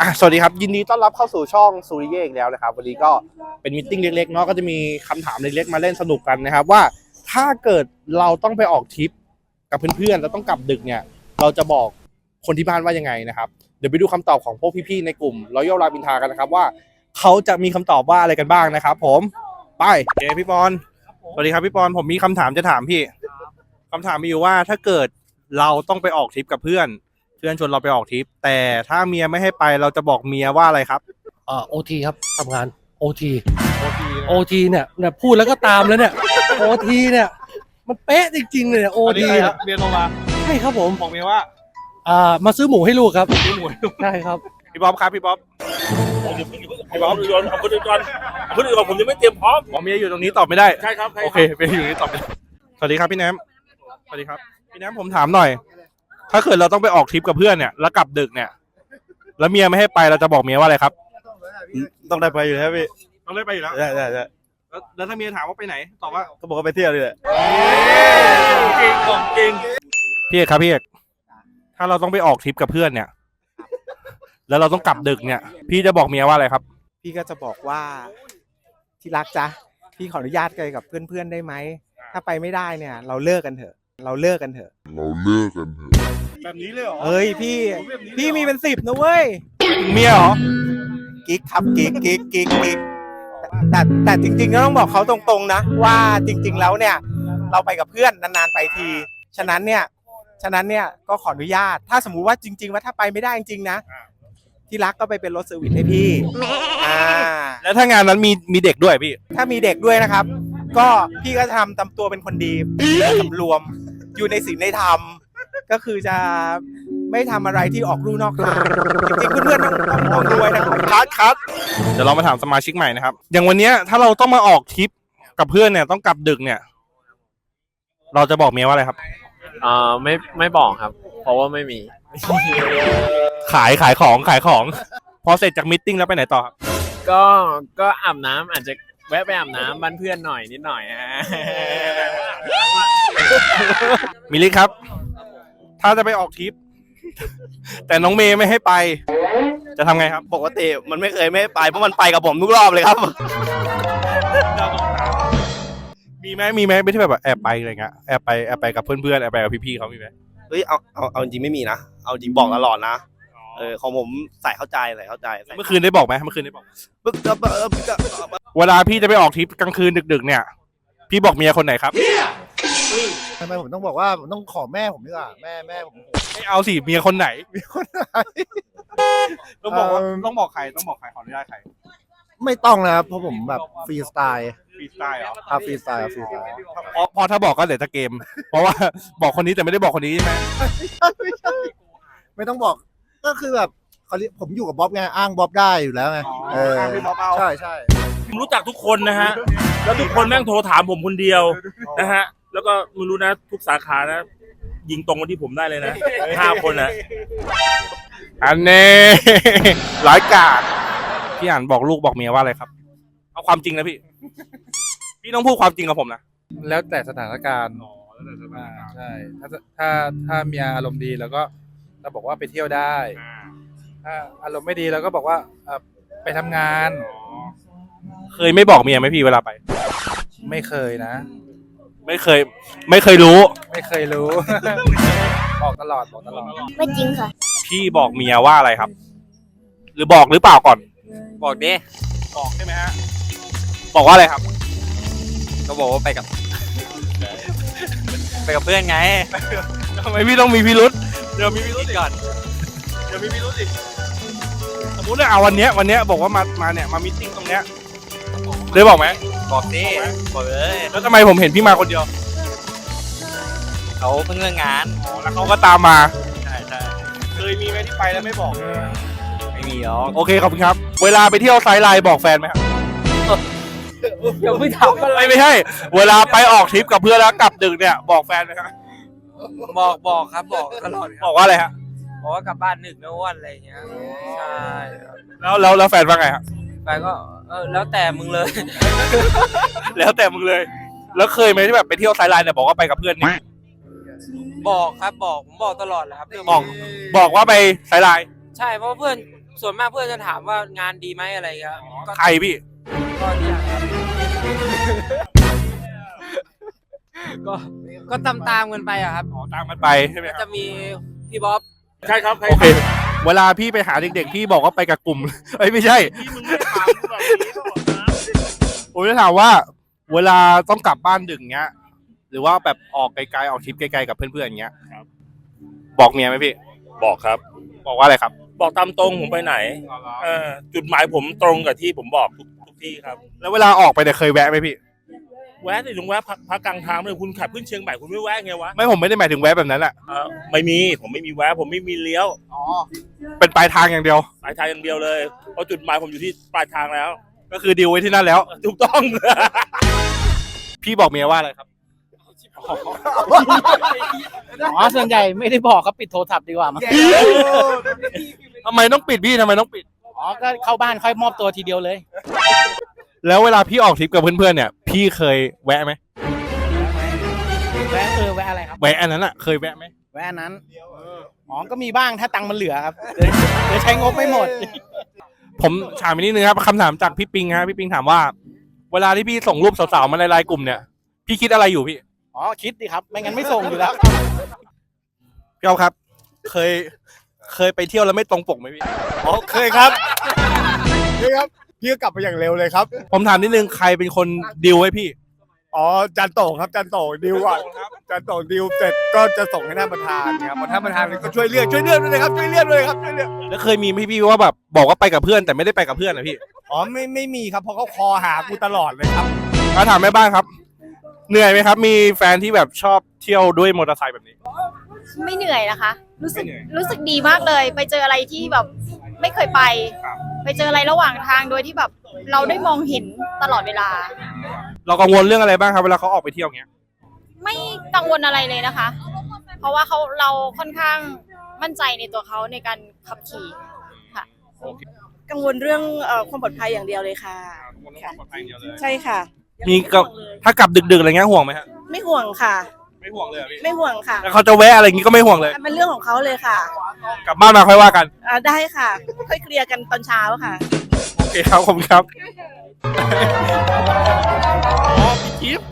อะสวัสดีครับ ยินดีต้อนรับเข้าสู่ช่องซูริเย่อีกแล้วนะครับ วันนี้ก็เป็นมิทติ้งเล็กๆเนาะก็จะมีคำถามเล็กๆ มาเล่นสนุกกันนะครับ ว่าถ้าเกิดเราต้องไปออกทริปกับเพื่อนๆแล้วต้องกลับดึกเนี่ย เราจะบอกคนที่บ้านว่ายังไงนะครับ เดี๋ยวไปดูคำตอบของพวกพี่ๆในกลุ่มรอยัลราบินทากันนะครับว่าเขาจะมีคำตอบว่าอะไรกันบ้างนะครับ ผมไปเจพี่ปอนสวัสดีครับพี่ปอนผมมีคำถามจะถามพี่คำถามมีอยู่ว่าถ้าเกิดเราต้องไปออกทริปกับเพื่อน พื่อนชวนเราไปออกทริป แต่ถ้าเมียไม่ให้ไปเราจะบอกเมียว่าอะไรครับเอ่อโอทีครับทำงานโอทีโอทีเนี่ยเนี่ยพูดแล้วก็ตามแล้วเนี่ยโอทีเนี่ย มันเป๊ะจริงๆเลยเนี่ยโอโอ้ดีทีครับเรียนลงมาใช่ครับผมบอกเมียว่าอ่ามาซื้อหมูให้ลูกครับซื้อหมูให้ลูกใช่ครับ พี่บ๊อบครับพี่บ๊อบพี่บ๊อบโยนเอาคนอื่นก่อนเอาคนอื่นก่อนผมยังไม่เตรียมพร้อมบอกเมียอยู่ตรงนี้ตอบไม่ได้ ใช่ครับใช่โอคเครับเมียอยู่ตรงนี้ตอบไม่ได้สวัสดีครับพี่แนมสวัสดีครับ พี่แนมผมถามหน่อย ถ้าเกิดเราต้องไปออกทริปกับเพื่อนเนี่ยแล้วกลับดึกเนี่ย แล้วเมียไม่ให้ไปเราจะบอกเมียว่าอะไรครับต้องได้ไปอยู่แล้วพี่ต้องได้ไปอยู่แล้วได้ได้ได้แล้วแล้วถ้าเมียถามว่าไปไหนตอบว่าก็บอกว่าไปเที่ยวเลยแหละจริงของจริงพี่เอกครับพี่เอกถ้าเราต้องไปออกทริปกับเพื่อนเนี่ย แล้วเราต้องกลับดึกเนี่ย พี่จะบอกเมียว่าอะไรครับ พี่ก็จะบอกว่าที่รักจ๊ะพี่ขออนุญาตไปกับเพื่อนๆได้ไหมถ้าไปไม่ได้เนี่ย เราเลิกกันเถอะ เราเลิกกันเถอะ เราเลิกกันเถอะ แบบนี้เลยเหรอเฮ้ยพี่พี่มีเป็นสิบนะเว้ยเมียเหรอ กิ๊กครับกิ๊กกิ๊กกิ๊กกิ๊กแต่แต่จริงๆก็ต้องบอกเขาตรงๆนะ ว่าจริง ๆแล้วเนี่ย เราไปกับเพื่อนนานๆไปที ฉะนั้นเนี่ย ฉะนั้นเนี่ยก็ขออนุญาต ถ้าสมมุติว่าจริง ๆ ว่าถ้าไปไม่ได้จริงๆนะ ที่รักก็ไปเป็นรถเซอร์วิสให้พี่อ่าแล้วถ้างานนั้นมีมีเด็กด้วยพี่ ถ้ามีเด็กด้วยนะครับ ก็พี่ก็ทำตำตัวเป็นคนดีสำรวม อยู่ในศีลในธรรม ก็คือจะไม่ทำอะไรที่ออกรูนอกทางจริงๆเพื่อนๆต้องต้องต้องด้วยนะครับคัดคัดเดี๋ยวเรามาถามสมาชิกใหม่นะครับ อย่างวันเนี้ยถ้าเราต้องมาออกทริปกับเพื่อนเนี่ยต้องกลับดึกเนี่ย เราจะบอกเมียว่าอะไรครับ อ่าไม่ไม่บอกครับ เพราะว่าไม่มี ขายขายของขายของ พอเสร็จจากมิทติ้งแล้วไปไหนต่อครับก็ก็อาบน้ำอาจจะแวะไปอาบน้ำบ้านเพื่อนหน่อยนิดหน่อยฮะ มิลลิครับ ถ้าจะไปออกทริป แต่น้องเมย์ไม่ให้ไป จะทำไงครับ ปกติมันไม่เคยไม่ให้ไปเพราะมันไปกับผมทุกรอบเลยครับ มีไหมมีไหมไม่ที่แบบแอบไปอะไรเงี้ยแอบไปแอบไปกับเพื่อนๆแอบไปกับพี่ๆเขามีไหมเฮ้ยเอาเอาเอาจริงไม่มีนะเอาจริงบอกตลอดนะเออของผมใส่เข้าใจใส่เข้าใจใส่เมื่อคืนได้บอกไหมเมื่อคืนได้บอกปึ๊กเออเออเออเวลาพี่จะไปออกทริปกลางคืนดึกๆเนี่ย พี่บอกเมียคนไหนครับ ทำไมผมต้องบอกว่าผมต้องขอแม่ผมดีกว่าแม่แม่ผม ไม่เอาสิเมียคนไหนมีคนไหน ต้องบอกว่าเอิ่ม ต้องบอกใครต้องบอกใครขออนุญาตใครไม่ต้องนะครับเพราะผมแบบฟรีสไตล์ฟรีสไตล์เหรอครับฟรีสไตล์ครับฟรีสไตล์พอพอถ้าบอกก็เดี๋ยวจะเกม เพราะว่า บอกคนนี้แต่ไม่ได้บอกคนนี้ใช่ไหมไม่ต้องบอกก็คือแบบเขาเรียกผมอยู่กับบ๊อบไงอ้างบ๊อบได้อยู่แล้วไงเอออ้างพี่บ๊อบเอาใช่ใช่ผมรู้จักทุกคนนะฮะ แล้วทุกคนแม่งโทรถามผมคนเดียวนะฮะ แล้วก็ไม่รู้นะ ทุกสาขานะ ยิงตรงมาที่ผมได้เลยนะห้าคนนะอันนี้ ร้ายกาจพี่อ่านบอกลูกบอกเมียว่าอะไรครับ เอาความจริงนะพี่ พี่ต้องพูดความจริงกับผมนะแล้วแต่สถานการณ์อ่าใช่ ถ้าถ้าถ้าเมียอารมณ์ดีแล้วก็เราบอกว่าไปเที่ยวได้ ถ้าอารมณ์ไม่ดีเราก็บอกว่าเอ่อไปทำงานเคยไม่บอกเมียไหมพี่เวลาไป ไม่เคยนะ ไม่เคย ไม่เคยรู้ ไม่เคยรู้ บอกตลอดบอกตลอด ไม่จริงค่ะ พี่บอกเมียว่าอะไรครับ หรือบอกหรือเปล่าก่อน บอกดิบอกใช่ไหมฮะ บอกว่าอะไรครับ ก็บอกว่าไปกับ ไปกับเพื่อนไงทำไมพี่ต้องมีพิรุษเดี๋ยวมีพิรุษก่อนเดี๋ยวมีพิรุษอีกสมมติว่าเอาวันเนี้ยวันเนี้ยบอกว่ามามาเนี่ยมามิทติ้งตรงเนี้ยได้บอกไหม บอกดิบอกเลยแล้วทำไมผมเห็นพี่มาคนเดียวเขาเพิ่งเลิกงานอ๋อแล้วเขาก็ตามมา ใช่ใช่เคยมีไหมที่ไปแล้วไม่บอกไม่มีหรอกโอเคขอบคุณครับ เวลาไปเที่ยวไซด์ไลน์บอกแฟนไหมครับยังไม่ทำอะไรไม่ไม่ใช่ เวลาไปออกทริปกับเพื่อนแล้วกลับดึกเนี่ยบอกแฟนไหมครับบอกบอกครับบอกตลอดครับบอกว่าอะไรฮะบอกว่ากลับบ้านดึกนะอ้วนอะไรอย่างเงี้ยใช่แล้วแล้วแล้วแฟนว่าไงฮะไปก็เอ อแล้วแต่มึงเลย แล้วแต่มึงเลย แล้วเคยไหมที่แบบไปเที่ยวไซด์ไลน์เนี่ยบอกว่าไปกับเพื่อนเนี่ยบอกครับบอกผมบอกตลอดแหละครับบอกบอกว่าไปไซด์ไลน์ใช่เพราะว่าเพื่อนส่วนมากเพื่อนจะถามว่างานดีไหมอะไรเงี้ยก็ใครพี่ก็ดีครับก็ก็ตามตามๆกันไปอะครับตามมันไปใช่ไหมครับจะมีพี่บ๊อบ ใช่ครับใช่โอคเครับ เวลาพี่ไปหาเด็กๆพี่บอกว่าไปกับกลุ่มเอ้ยไม่ใช่พี่มึงไม่ถามกูแบบนี้ก็บอกนะผมจะถามว่า เวลาต้องกลับบ้านดึกเงี้ย หรือว่าแบบออกไกลๆออกทริปไกลๆกับเพื่อนๆอย่างเงี้ยบอกเมียไหมพี่ บอกครับ บอกว่าอะไรครับ บอกตามตรงผมไปไหนเออจุดหมายผมตรงกับที่ผมบอกทุกทุกที่ครับ แล้วเวลาออกไปเนี่ยเคยแวะไหมพี่ แวะสิลุงแวะพักพักกลางทางเลยคุณขับขึ้นเชียงใหม่คุณไม่แวะไงวะไม่ผมไม่ได้หมายถึงแวะแบบนั้นแหละเออไม่มีผมไม่มีแวะผมไม่มีเลี้ยวเป็นปลายทางอย่างเดียว ปลายทางอย่างเดียวเลยเพราะจุดหมายผมอยู่ที่ปลายทางแล้วก็คือดีลไว้ที่นั่นแล้ว ถูกต้อง พี่บอกเมียว่าอะไรครับ อ๋อส่วนใหญ่ไม่ได้บอกครับปิดโทรศัพท์ดีกว่ามั้งทำไมต้องปิดพี่ทำไมต้องปิด อ๋อก็เข้าบ้านค่อยมอบตัวทีเดียวเลย แล้วเวลาพี่ออกทริปกับเพื่อนๆเนี่ย พี่เคยแวะไหมแวะเออแวะอะไรครับแวะอันนั้นอะเคยแวะไหมแวะนั้นอ๋อก็มีบ้างถ้าตังค์มันเหลือครับเดี๋ยวเดี๋ยวใช้งบไม่หมด ผมถามอีกนิดนึงครับคำถามจากพี่ปิงฮะพี่ปิงถามว่า เวลาที่พี่ส่งรูปสาวๆมาในไลน์กลุ่มเนี่ย พี่คิดอะไรอยู่พี่อ๋อคิดดิครับ ไม่งั้นไม่ส่งอยู่แล้ว พี่เอาครับ เคยเคยไปเที่ยวแล้วไม่ตรงปกไหมพี่ อ๋อเคยครับเคยครับ พี่ก็กลับไปอย่างเร็วเลยครับ ผมถามนิดนึงใครเป็นคนดิวให้พี่ อ๋อจันโต่งครับจันโต่งดิวก่อนจันโต่งดิวเสร็จก็จะส่งให้ท่านประธานครับพอท่านประธานก็ช่วยเลือกช่วยเลือกด้วยนะครับช่วยเลือกด้วยครับช่วยเลือกแล้วเคยมีไหมพี่ว่าแบบบอกว่าไปกับเพื่อนแต่ไม่ได้ไปกับเพื่อนนะพี่อ๋อไม่ไม่มีครับเพราะเขาคอหากูตลอดเลยครับมาถามแม่บ้านครับ เหนื่อยไหมครับ มีแฟนที่แบบชอบเที่ยวด้วยมอเตอร์ไซค์แบบนี้ ไม่เหนื่อยนะคะ รู้สึกไม่เหนื่อยรู้สึกดีมากเลย ไปเจออะไรที่แบบไม่เคยไป ไปเจออะไรระหว่างทางโดยที่แบบเราได้มองเห็นตลอดเวลา เรากังวลเรื่องอะไรบ้างครับเวลาเขาออกไปเที่ยวเงี้ย ไม่กังวลอะไรเลยนะคะ เพราะว่าเขาเราค่อนข้างมั่นใจในตัวเขาในการขับขี่ค่ะกังวลเรื่องเอ่อความปลอดภัยอย่างเดียวเลยค่ะใช่ค่ะมีกับถ้ากลับดึกๆอะไรเงี้ยห่วงไหมฮะไม่ห่วงค่ะ ไม่ห่วงเลยพี่ไม่ห่วงค่ะแล้วเขาจะแวะอะไรอย่างงี้ก็ไม่ห่วงเลยมันเป็นเรื่องของเขาเลยค่ะ กลับบ้านมาค่อยว่ากัน อ่าได้ค่ะ ค่อยเคลียร์กันตอนเช้าค่ะ โอเคครับผมครับ อ๋อพี่กิฟต์